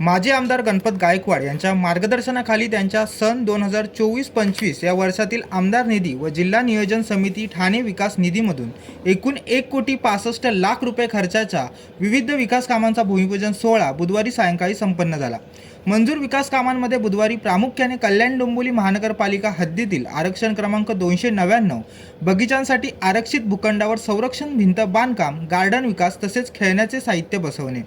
माजी आमदार गणपत गायकवाड यांच्या मार्गदर्शनाखाली त्यांच्या सन दोन हजार चोवीस पंचवीस या वर्षातील आमदार निधी व जिल्हा नियोजन समिती ठाणे विकास निधीमधून एकूण एक कोटी पासष्ट लाख रुपये खर्चाच्या विविध विकास कामांचा भूमिपूजन सोहळा बुधवारी सायंकाळी संपन्न झाला. मंजूर विकास कामांमध्ये बुधवारी प्रामुख्याने कल्याण डोंबिवली महानगरपालिका हद्दीतील आरक्षण क्रमांक दोनशे नव्याण्णव बगीचांसाठी आरक्षित भूखंडावर संरक्षण भिंत बांधकाम गार्डन विकास तसेच खेळण्याचे साहित्य बसवणे.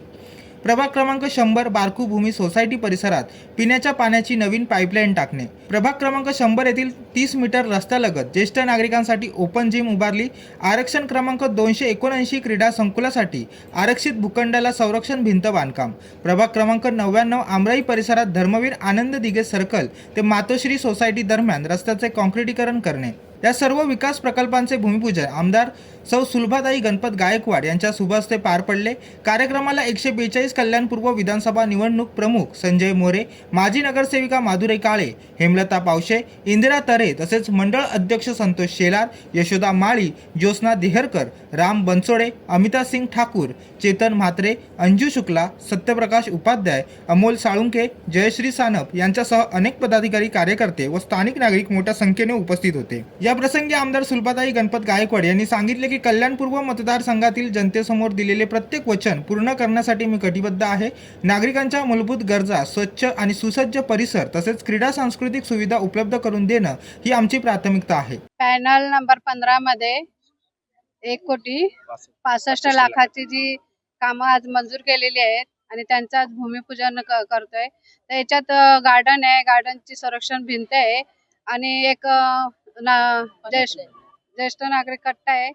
प्रभाग क्रमांक शंभर बारकू भूमी सोसायटी परिसरात पिण्याच्या पाण्याची नवीन पाईपलाईन टाकणे. प्रभाग क्रमांक शंभर येथील तीस मीटर रस्त्यालगत ज्येष्ठ नागरिकांसाठी ओपन जिम उभारली. आरक्षण क्रमांक दोनशे एकोणऐंशी क्रीडा संकुलासाठी आरक्षित भूखंडाला संरक्षण भिंत बांधकाम. प्रभाग क्रमांक नव्याण्णव आमराई परिसरात धर्मवीर आनंद दिगे सर्कल ते मातोश्री सोसायटी दरम्यान रस्त्याचे कॉन्क्रिटीकरण करणे. या सर्व विकास प्रकल्पांचे भूमिपूजन आमदार सौ सुलभाताई गणपत गायकवाड यांच्या शुभहस्ते पार पडले. कार्यक्रमाला एकशे बेचाळीस कल्याणपूर्व विधानसभा निवडणूक प्रमुख संजय मोरे माजी नगरसेविका माधुरे काळे हेमलता पावशे इंदिरा तरे तसेच मंडळ अध्यक्ष संतोष शेलार यशोदा माळी ज्योत्स्ना देहरकर राम बनसोडे अमिता सिंग ठाकूर चेतन म्हात्रे अंजू शुक्ला सत्यप्रकाश उपाध्याय अमोल साळुंके जयश्री सानप यांच्यासह अनेक पदाधिकारी कार्यकर्ते व स्थानिक नागरिक मोठ्या संख्येने उपस्थित होते. या प्रसंगी आमदार सुलभाताई गणपत गायकवाड यांनी सांगितले की कल्याणपूर्व मतदारसंघातील जनतेसमोर दिलेले प्रत्येक वचन पूर्ण करण्यासाठी मी कटिबद्ध आहे. नागरिकांच्या मूलभूत गरजा स्वच्छ आणि सुसज्ज परिसर तसेच क्रीडा सांस्कृतिक सुविधा उपलब्ध करून देणं ही आमची प्राथमिकता आहे. पॅनल नंबर पंधरा मध्ये एक कोटी पासष्ट लाखाची जी कामं आज मंजूर केलेली आहेत आणि त्यांचं आज भूमिपूजन करतोय. तर याच्यात गार्डन आहे. गार्डनची संरक्षण भिंत आहे. आणि एक ना- ज्येष्ठ ज्येष्ठ नागरिक कट्टा आहे.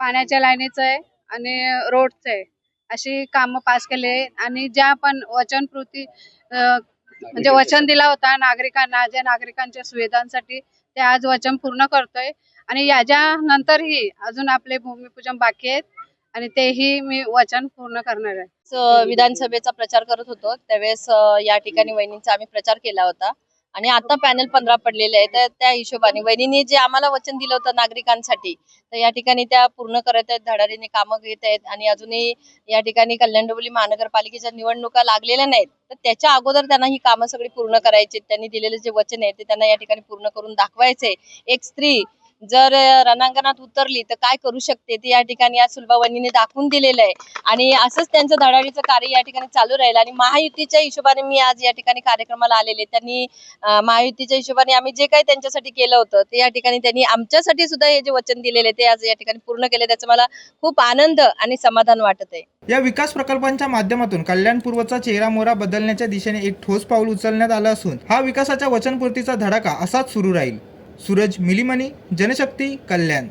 पाण्याच्या लाईनीचं आहे आणि रोडचं आहे. अशी कामं पास केली आहे. आणि ज्या पण वचनपूर्ती म्हणजे वचन दिला होता नागरिकांना ज्या नागरिकांच्या सुविधांसाठी ते आज वचन पूर्ण करतोय. आणि याच्या नंतरही अजून आपले भूमिपूजन बाकी आहेत आणि तेही मी वचन पूर्ण करणार आहे. विधानसभेचा प्रचार करत होतो. त्यावेळेस या ठिकाणी वहिनींचा आम्ही प्रचार केला होता. आणि आता पॅनल पंधरा पडलेले आहे तर त्या हिशोबाने वहिनीने जे आम्हाला वचन दिलं होतं नागरिकांसाठी तर या ठिकाणी त्या पूर्ण करत आहेत धडाडीने कामं घेत आहेत आणि अजूनही या ठिकाणी कल्याण डोंबिवली महानगरपालिकेच्या निवडणुका लागलेल्या नाहीत. तर त्याच्या अगोदर त्यांना ही कामं सगळी पूर्ण करायची आहेत. त्यांनी दिलेले जे वचन आहे ते त्यांना या ठिकाणी पूर्ण करून दाखवायचे एक स्त्री जर रणांगणात उतरली तर काय करू शकते? ते या ठिकाणी आज सुलभावणीने दाखवून दिलेलं आहे. आणि असंच त्यांचं धडाडीचं कार्य या ठिकाणी चालू राहील. आणि महायुतीच्या हिशोबाने मी आज या ठिकाणी कार्यक्रमाला आलेले. त्यांनी महायुतीच्या हिशोबाने आम्ही जे काही त्यांच्यासाठी केलं होतं ते या ठिकाणी त्यांनी आमच्यासाठी सुद्धा हे जे वचन दिलेले ते आज या ठिकाणी पूर्ण केले. त्याचा मला खूप आनंद आणि समाधान वाटत आहे या विकास प्रकल्पांच्या माध्यमातून कल्याणपूर्वचा चेहरा मोहरा बदलण्याच्या दिशेने एक ठोस पाऊल उचलण्यात आलं असून हा विकासाच्या वचनपूर्तीचा धडाका असाच सुरू राहील. सूरज मिलिमनी जनशक्ती कल्याण.